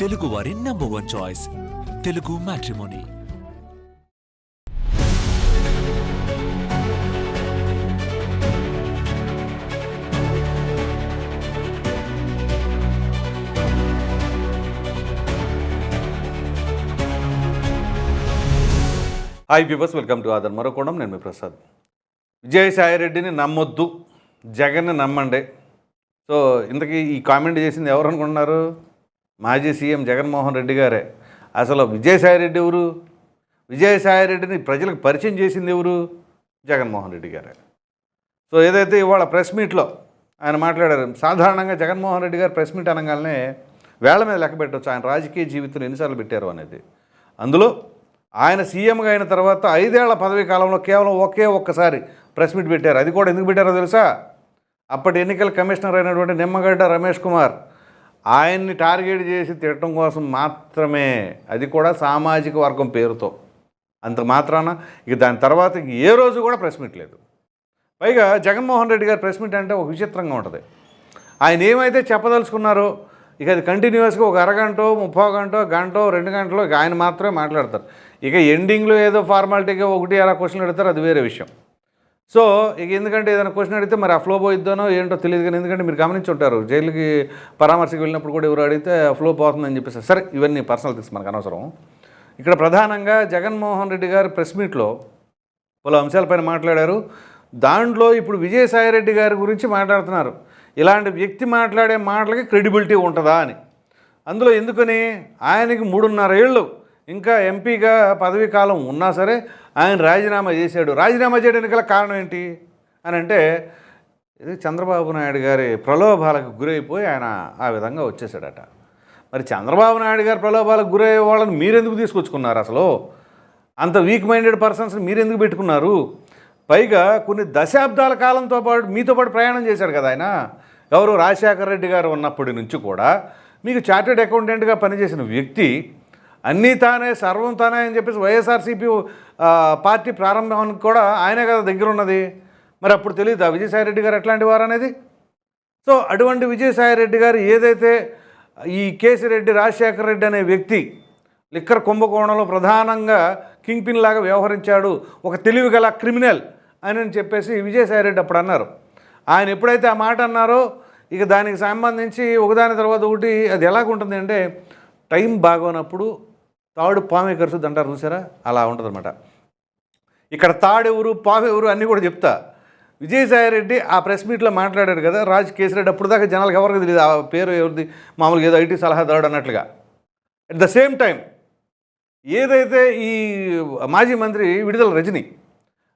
తెలుగు వారి number one choice Telugu matrimony hi viewers welcome to other మరోకోణం నేను మీ ప్రసాద్ విజయసాయిరెడ్డిని నమ్మొద్దు. జగన్ని నమ్మండి. సో ఇంతకీ ఈ కామెంట్ చేసింది ఎవరు అనుకుంటున్నారు? మాజీ సీఎం జగన్మోహన్ రెడ్డి గారే. అసలు విజయసాయిరెడ్డి ఎవరు? విజయసాయిరెడ్డిని ప్రజలకు పరిచయం చేసింది ఎవరు? జగన్మోహన్ రెడ్డి గారే. సో ఏదైతే ఇవాళ ప్రెస్ మీట్లో ఆయన మాట్లాడారు సాధారణంగా జగన్మోహన్ రెడ్డి గారు ప్రెస్ మీట్ అనగానే వేళ మీద లెక్క పెట్టవచ్చు ఆయన రాజకీయ జీవితం ఎన్నిసార్లు పెట్టారు అనేది. అందులో ఆయన సీఎంగా అయిన తర్వాత ఐదేళ్ళ పదవీ కాలంలో కేవలం ఒకే ఒక్కసారి ప్రెస్ మీట్ పెట్టారు. అది కూడా ఎందుకు పెట్టారో తెలుసా? అప్పటి ఎన్నికల కమిషనర్ అయినటువంటి నిమ్మగడ్డ రమేష్ కుమార్ ఆయన్ని టార్గెట్ చేసి తిట్టడం కోసం మాత్రమే. అది కూడా సామాజిక వర్గం పేరుతో. అంత మాత్రాన ఇక దాని తర్వాత ఏ రోజు కూడా ప్రెస్ మీట్ లేదు. పైగా జగన్మోహన్ రెడ్డి గారి ప్రెస్ మీట్ అంటే ఒక విచిత్రంగా ఉంటుంది. ఆయన ఏమైతే చెప్పదలుచుకున్నారో ఇక అది కంటిన్యూస్గా ఒక అరగంట ముప్పై గంట గంట రెండు గంటలో ఇక ఆయన మాత్రమే మాట్లాడతారు. ఇక ఎండింగ్లో ఏదో ఫార్మాలిటీగా ఒకటి అలా క్వశ్చన్లు పెడతారు అది వేరే విషయం. సో ఇక ఎందుకంటే ఏదైనా క్వశ్చన్ అడిగితే మరి ఆ ఫ్లో పోయిద్దానో ఏంటో తెలియదు కానీ ఎందుకంటే మీరు గమనించి ఉంటారు జైలుకి పరామర్శకు వెళ్ళినప్పుడు కూడా ఎవరు అడిగితే ఫ్లో పోతుందని చెప్పేసి. సరే ఇవన్నీ పర్సనల్ థింగ్స్ మనకు అనవసరం. ఇక్కడ ప్రధానంగా జగన్మోహన్ రెడ్డి గారు ప్రెస్ మీట్లో పలు అంశాలపైన మాట్లాడారు. దాంట్లో ఇప్పుడు విజయసాయిరెడ్డి గారి గురించి మాట్లాడుతున్నారు. ఇలాంటి వ్యక్తి మాట్లాడే మాటలకి క్రెడిబిలిటీ ఉంటుందా అని. అందులో ఎందుకని? ఆయనకి మూడున్నర ఏళ్ళు ఇంకా ఎంపీగా పదవీ కాలం ఉన్నా సరే ఆయన రాజీనామా చేశాడు. రాజీనామా చేయడానికి గల కారణం ఏంటి? అని అంటే ఇది చంద్రబాబు నాయుడు గారి ప్రలోభాలకు గురైపోయి ఆయన ఆ విధంగా వచ్చేసాడట మరి చంద్రబాబు నాయుడు గారి ప్రలోభాలకు గురయ్యే వాళ్ళని మీరెందుకు తీసుకొచ్చుకున్నారు అసలు? అంత వీక్ మైండెడ్ పర్సన్స్ని మీరెందుకు పెట్టుకున్నారు? పైగా కొన్ని దశాబ్దాల కాలంతో పాటు మీతో పాటు ప్రయాణం చేశాడు కదా ఆయన. ఎవరు రాజశేఖర రెడ్డి గారు ఉన్నప్పటి నుంచి కూడా మీకు చార్టెడ్ అకౌంటెంట్గా పనిచేసిన వ్యక్తి అన్నీ తానే సర్వం తానే అని చెప్పేసి వైఎస్ఆర్సీపీ పార్టీ ప్రారంభానికి కూడా ఆయనే కదా దగ్గర ఉన్నది మరి అప్పుడు తెలియదు విజయసాయిరెడ్డి గారు ఎట్లాంటి వారు అనేది సో అటువంటి విజయసాయిరెడ్డి గారు ఏదైతే ఈ కేసిరెడ్డి రాజశేఖర రెడ్డి అనే వ్యక్తి లిక్కర్ కుంభకోణంలో ప్రధానంగా కింగ్ పిన్ లాగా వ్యవహరించాడు ఒక తెలివి గల క్రిమినల్ అని చెప్పేసి విజయసాయిరెడ్డి అప్పుడు అన్నారు. ఆయన ఎప్పుడైతే ఆ మాట అన్నారో ఇక దానికి సంబంధించి ఒకదాని తర్వాత ఒకటి అది ఎలాగుంటుంది అంటే టైం బాగోనప్పుడు తాడు పామే కరుస్తుంది అంటారు చూసారా? అలా ఉంటుందన్నమాట. ఇక్కడ తాడెవరు పావెవరు అన్నీ కూడా చెప్తా. విజయసాయిరెడ్డి ఆ ప్రెస్ మీట్లో మాట్లాడాడు కదా రాజ్ కేసిరెడ్డి అప్పుడు దాకా జనాలకు ఎవరికి తెలియదు ఆ పేరు ఎవరిది? మామూలుగా ఏదో ఐటీ సలహాదారుడు అన్నట్లుగా. అట్ ద సేమ్ టైం ఏదైతే ఈ మాజీ మంత్రి విడుదల రజని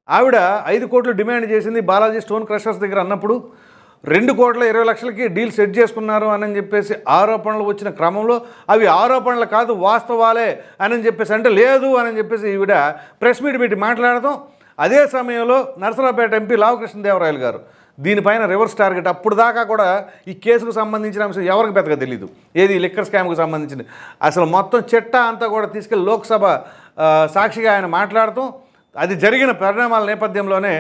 ఆవిడ ఐదు కోట్లు డిమాండ్ చేసింది బాలాజీ స్టోన్ క్రషర్స్ దగ్గర అన్నప్పుడు రెండు కోట్ల ఇరవై లక్షలకి డీల్ సెట్ చేసుకున్నారు అని చెప్పేసి ఆరోపణలు వచ్చిన క్రమంలో అవి ఆరోపణలు కాదు వాస్తవాలే అని చెప్పేసి అంటే లేదు అని చెప్పేసి ఈవిడ ప్రెస్ మీట్ పెట్టి మాట్లాడటం. అదే సమయంలో నరసరావుపేట ఎంపీ లావకృష్ణదేవరాయలు గారు దీనిపైన రివర్స్ టార్గెట్ అప్పుడు దాకా కూడా ఈ కేసుకు సంబంధించిన అంశం ఎవరికి పెద్దగా తెలియదు ఏది లిక్కర్ స్కామ్కి సంబంధించింది. అసలు మొత్తం చిట్టా అంతా కూడా తీసుకెళ్ళి లోక్సభ సాక్షిగా ఆయన మాట్లాడుతూ అది జరిగిన పరిణామాల నేపథ్యంలోనే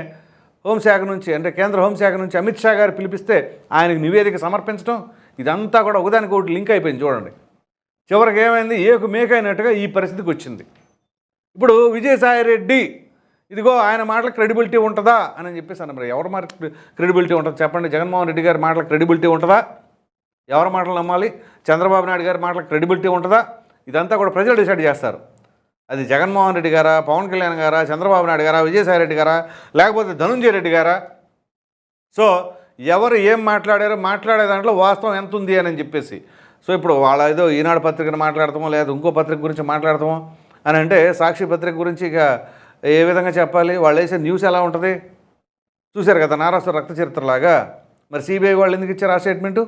హోంశాఖ నుంచి అంటే కేంద్ర హోంశాఖ నుంచి అమిత్ షా గారు పిలిపిస్తే ఆయనకు నివేదిక సమర్పించడం ఇదంతా కూడా ఒకదానికి ఒకటి లింక్ అయిపోయింది చూడండి. చివరికి ఏమైంది? ఏకు మేకైనట్టుగా ఈ పరిస్థితికి వచ్చింది. ఇప్పుడు విజయసాయి రెడ్డి ఇదిగో ఆయన మాటలకు క్రెడిబిలిటీ ఉంటుందా అని చెప్పేసి అన్న మరి ఎవరి మాట క్రెడిబిలిటీ ఉంటుంది చెప్పండి? జగన్మోహన్ రెడ్డి గారి మాటలకు క్రెడిబిలిటీ ఉంటుందా? ఎవరి మాటలు నమ్మాలి? చంద్రబాబు నాయుడు గారి మాటలకు క్రెడిబిలిటీ ఉంటుందా? ఇదంతా కూడా ప్రజలు డిసైడ్ చేస్తారు. అది జగన్మోహన్ రెడ్డి గారా పవన్ కళ్యాణ్ గారా చంద్రబాబు నాయుడు గారా విజయసాయి రెడ్డి గారా లేకపోతే ధనుంజయ రెడ్డి గారా? సో ఎవరు ఏం మాట్లాడారో మాట్లాడే దాంట్లో వాస్తవం ఎంత ఉంది అని చెప్పేసి. సో ఇప్పుడు వాళ్ళ ఏదో ఈనాడు పత్రికను మాట్లాడతామో లేదా ఇంకో పత్రిక గురించి మాట్లాడతామో అని అంటే సాక్షి పత్రిక గురించి ఇక ఏ విధంగా చెప్పాలి? వాళ్ళు వేసే న్యూస్ ఎలా ఉంటుంది? చూశారు కదా నారాసు రక్త చరిత్రలాగా. మరి సిబిఐ వాళ్ళు ఎందుకు ఇచ్చారు ఆ స్టేట్మెంటు?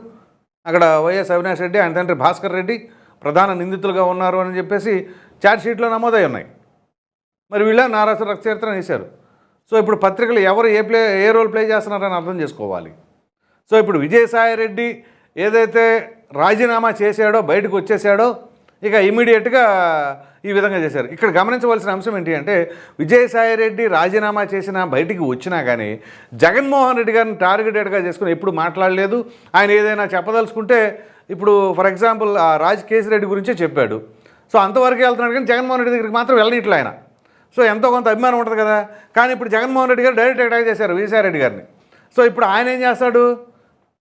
అక్కడ వైఎస్ అవినాష్ రెడ్డి ఆయన తండ్రి భాస్కర్ రెడ్డి ప్రధాన నిందితులుగా ఉన్నారు అని చెప్పేసి ఛార్జ్షీట్లో నమోదై ఉన్నాయి. మరి వీళ్ళ నారాసు రక్తచరిత్ర వేశారు సో ఇప్పుడు పత్రికలు ఎవరు ఏ ప్లే ఏ రోల్ ప్లే చేస్తున్నారని అర్థం చేసుకోవాలి. సో ఇప్పుడు విజయసాయి రెడ్డి ఏదైతే రాజీనామా చేశాడో బయటకు వచ్చేసాడో ఇక ఇమీడియట్గా ఈ విధంగా చేశారు. ఇక్కడ గమనించవలసిన అంశం ఏంటి అంటే విజయసాయి రెడ్డి రాజీనామా చేసిన బయటికి వచ్చినా కానీ జగన్మోహన్ రెడ్డి గారిని టార్గెటెడ్గా చేసుకుని ఎప్పుడు మాట్లాడలేదు. ఆయన ఏదైనా చెప్పదలుచుకుంటే ఇప్పుడు ఫర్ ఎగ్జాంపుల్ ఆ రాజ్ కేసిరెడ్డి గురించే చెప్పాడు. సో అంతవరకు వెళ్తున్నాడు కానీ జగన్మోహన్ రెడ్డి దగ్గరికి మాత్రం వెళ్ళనిట్లా ఆయన. సో ఎంతో కొంత అభిమానం ఉంటుంది కదా. కానీ ఇప్పుడు జగన్మోహన్ రెడ్డి గారు డైరెక్ట్ అటాక్ చేశారు విజయసాయిరెడ్డి గారిని. సో ఇప్పుడు ఆయన ఏం చేస్తాడు?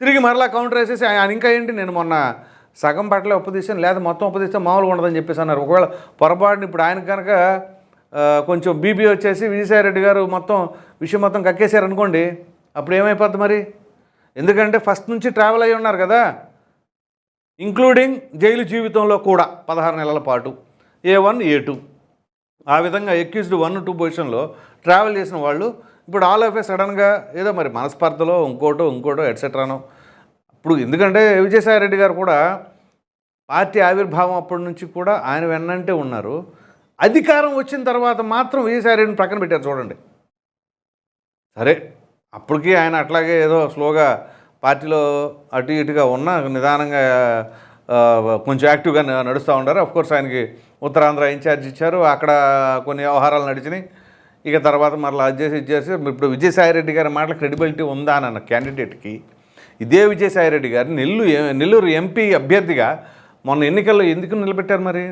తిరిగి మరలా కౌంటర్ వేసేసి ఆయన ఇంకా ఏంటి? నేను మొన్న సగం పట్ల ఒప్పదీశాను లేదా మొత్తం ఒప్పదీస్తే మామూలుగా ఉండదని చెప్పేసి అన్నారు. ఒకవేళ పొరపాటున ఇప్పుడు ఆయన కనుక కొంచెం బీపీ వచ్చేసి విజయసాయిరెడ్డి గారు మొత్తం విషయం మొత్తం కక్కేశారు అనుకోండి అప్పుడు ఏమైపోద్ది మరి? ఎందుకంటే ఫస్ట్ నుంచి ట్రావెల్ అయ్యి ఉన్నారు కదా. ఇంక్లూడింగ్ జైలు జీవితంలో కూడా పదహారు నెలల పాటు ఏ వన్ ఏ టూ. ఆ విధంగా ఎక్యూజ్డ్ వన్ టూ పొజిషన్లో ట్రావెల్ చేసిన వాళ్ళు ఇప్పుడు ఆల్ ఆఫ్ ఏ సడన్గా ఏదో మరి మనస్పర్ధలో ఇంకోటో ఇంకోటో ఎట్సెట్రానో ఇప్పుడు ఎందుకంటే విజయసాయి రెడ్డి గారు కూడా పార్టీ ఆవిర్భావం అప్పటి నుంచి కూడా ఆయన వెన్నంటే ఉన్నారు. అధికారం వచ్చిన తర్వాత మాత్రం విజయసాయిరెడ్డిని ప్రక్కన పెట్టారు చూడండి. సరే అప్పటికి ఆయన అట్లాగే ఏదో స్లోగా పార్టీలో అటు ఇటుగా ఉన్న నిదానంగా కొంచెం యాక్టివ్గా నడుస్తూ ఉండారు. కోర్స్ ఆయనకి ఉత్తరాంధ్ర ఇన్ఛార్జ్ ఇచ్చారు. అక్కడ కొన్ని వ్యవహారాలు నడిచినాయి. ఇక తర్వాత మరలా అది చేసి ఇది చేసి ఇప్పుడు విజయసాయిరెడ్డి గారి మాటల క్రెడిబిలిటీ ఉందా అన్న క్యాండిడేట్కి ఇదే విజయసాయి రెడ్డి గారు నెల్లూరు నెల్లూరు ఎంపీ అభ్యర్థిగా మొన్న ఎన్నికల్లో ఎందుకు నిలబెట్టారు మరి?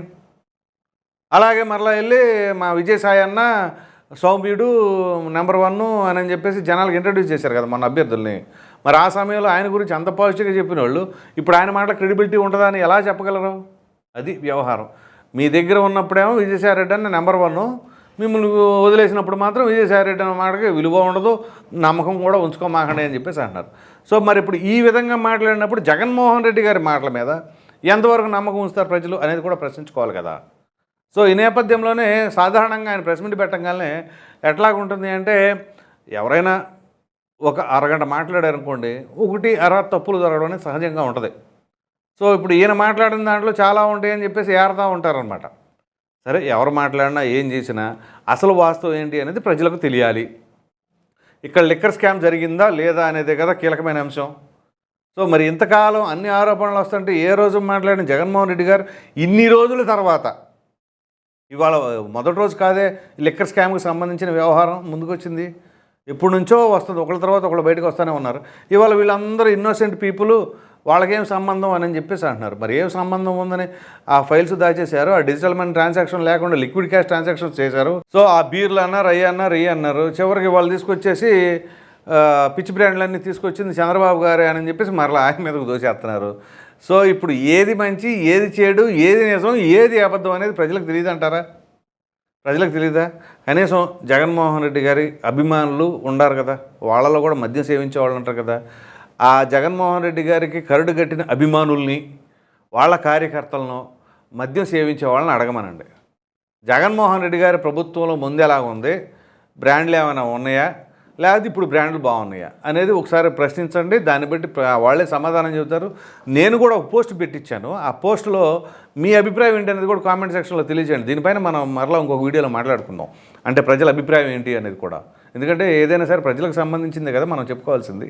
అలాగే మరలా వెళ్ళి మా విజయసాయి అన్న సౌమ్యుడు నెంబర్ వన్ అని చెప్పేసి జనాలకు ఇంట్రడ్యూస్ చేశారు కదా మన అభ్యర్థుల్ని. మరి ఆ సమయంలో ఆయన గురించి అంత పాజిటివ్గా చెప్పిన వాళ్ళు ఇప్పుడు ఆయన మాట క్రెడిబిలిటీ ఉంటుందా అని ఎలా చెప్పగలరు? అది వ్యవహారం. మీ దగ్గర ఉన్నప్పుడేమో విజయసాయి రెడ్డి అన్న నెంబర్ వన్ మిమ్మల్ని వదిలేసినప్పుడు మాత్రం విజయసాయి రెడ్డి అన్న మాటకి విలువ ఉండదు నమ్మకం కూడా ఉంచుకోమాకండి అని చెప్పేసి అంటున్నారు. సో మరి ఇప్పుడు ఈ విధంగా మాట్లాడినప్పుడు జగన్మోహన్ రెడ్డి గారి మాటల మీద ఎంతవరకు నమ్మకం ఉంచుతారు ప్రజలు అనేది కూడా ప్రశ్నించుకోవాలి కదా. సో ఈ నేపథ్యంలోనే సాధారణంగా ఆయన ప్రెస్ మీట్ పెట్టగానే ఎట్లాగుంటుంది అంటే ఎవరైనా ఒక అరగంట మాట్లాడారనుకోండి ఒకటి అర తప్పులు జరగడం అనేది సహజంగా ఉంటుంది. సో ఇప్పుడు ఈయన మాట్లాడిన దాంట్లో చాలా ఉంటాయి అని చెప్పేసి ఏరుతూ ఉంటారనమాట సరే ఎవరు మాట్లాడినా ఏం చేసినా అసలు వాస్తవం ఏంటి అనేది ప్రజలకు తెలియాలి. ఇక్కడ లిక్కర్ స్కామ్ జరిగిందా లేదా అనేది కదా కీలకమైన అంశం. సో మరి ఇంతకాలం అన్ని ఆరోపణలు వస్తుంటే ఏ రోజు మాట్లాడిన జగన్మోహన్ రెడ్డి గారు ఇన్ని రోజుల తర్వాత ఇవాళ మొదటి రోజు కాదే లిక్కర్ స్కామ్కి సంబంధించిన వ్యవహారం ముందుకొచ్చింది. ఎప్పటి నుంచో వస్తుంది. ఒకళ్ళ తర్వాత ఒకళ్ళు బయటకు వస్తూనే ఉన్నారు. ఇవాళ వీళ్ళందరూ ఇన్నోసెంట్ పీపుల్ వాళ్ళకేం సంబంధం అని చెప్పేసి అంటున్నారు. మరి ఏం సంబంధం ఉందని ఆ ఫైల్స్ దాచేశారు. ఆ డిజిటల్ మనీ ట్రాన్సాక్షన్ లేకుండా లిక్విడ్ క్యాష్ ట్రాన్సాక్షన్స్ చేశారు. సో ఆ బీర్లు అన్నారు అయ్యి అన్నారు ఇయ్యి అన్నారు. చివరికి వాళ్ళు తీసుకొచ్చేసి పిచ్చి బ్రాండ్లన్నీ తీసుకొచ్చింది చంద్రబాబు గారే అని చెప్పేసి మరలా ఆయన మీదకు దోసేస్తున్నారు సో ఇప్పుడు ఏది మంచి ఏది చెడు ఏది నిజం ఏది అబద్ధం అనేది ప్రజలకు తెలియదు అంటారా? ప్రజలకు తెలియదా? కనీసం జగన్మోహన్ రెడ్డి గారి అభిమానులు ఉండారు కదా వాళ్ళలో కూడా మద్యం సేవించే వాళ్ళు ఉంటారు కదా ఆ జగన్మోహన్ రెడ్డి గారికి కరుడు కట్టిన అభిమానుల్ని వాళ్ళ కార్యకర్తలను మద్యం సేవించే వాళ్ళని అడగమనండి. జగన్మోహన్ రెడ్డి గారి ప్రభుత్వంలో ముందు ఎలా ఉంది బ్రాండ్లు ఏమైనా ఉన్నాయా? లేకపోతే ఇప్పుడు బ్రాండ్లు బాగున్నాయా అనేది ఒకసారి ప్రశ్నించండి. దాన్ని బట్టి వాళ్ళే సమాధానం చెబుతారు. నేను కూడా ఒక పోస్ట్ పెట్టించాను ఆ పోస్ట్లో మీ అభిప్రాయం ఏంటి అనేది కూడా కామెంట్ సెక్షన్లో తెలియజేయండి. దీనిపైన మనం మరలా ఇంకొక వీడియోలో మాట్లాడుకుందాం. అంటే ప్రజల అభిప్రాయం ఏంటి అనేది కూడా. ఎందుకంటే ఏదైనా సరే ప్రజలకు సంబంధించిందే కదా మనం చెప్పుకోవాల్సింది.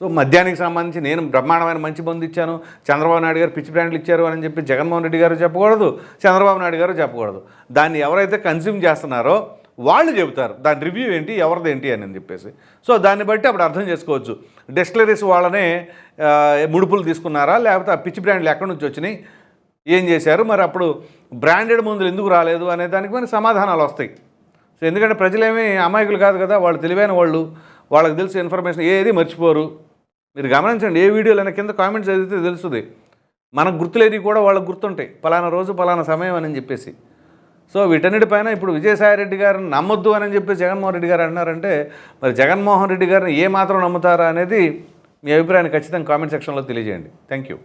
సో మద్యానికి సంబంధించి నేను బ్రహ్మాండమైన మంచి బంధు ఇచ్చాను. చంద్రబాబు నాయుడు గారు పిచ్చి బ్రాండ్లు ఇచ్చారు అని చెప్పి జగన్మోహన్ రెడ్డి గారు చెప్పకూడదు. చంద్రబాబు నాయుడు గారు చెప్పకూడదు. దాన్ని ఎవరైతే కన్జ్యూమ్ చేస్తున్నారో వాళ్ళు చెబుతారు దాని రివ్యూ ఏంటి ఎవరిది ఏంటి అని చెప్పేసి. సో దాన్ని బట్టి అప్పుడు అర్థం చేసుకోవచ్చు. డెస్టిలరీస్ వాళ్ళనే ముడుపులు తీసుకున్నారా? లేకపోతే ఆ పిచ్చి బ్రాండ్లు ఎక్కడి నుంచి వచ్చినాయి? ఏం చేశారు? మరి అప్పుడు బ్రాండెడ్ మందులు ఎందుకు రాలేదు అనే దానికి మరి సమాధానాలు వస్తాయి. సో ఎందుకంటే ప్రజలేమీ అమాయకులు కాదు కదా వాళ్ళు తెలివైన వాళ్ళు వాళ్ళకి తెలిసిన ఇన్ఫర్మేషన్ ఏది మర్చిపోరు. మీరు గమనించండి ఏ వీడియోలైనా కింద కామెంట్స్ చదివితే తెలుస్తుంది. మనకు గుర్తులేని కూడా వాళ్ళకి గుర్తుంటాయి. పలానా రోజు పలానా సమయం అని చెప్పేసి. సో వీటన్నిటిపైన ఇప్పుడు విజయసాయి రెడ్డి గారిని నమ్మొద్దు అని చెప్పి జగన్మోహన్ రెడ్డి గారు అన్నారంటే మరి జగన్మోహన్ రెడ్డి గారిని ఏ మాత్రం నమ్ముతారా అనేది మీ అభిప్రాయాన్ని ఖచ్చితంగా కామెంట్ సెక్షన్లో తెలియజేయండి. Thank you.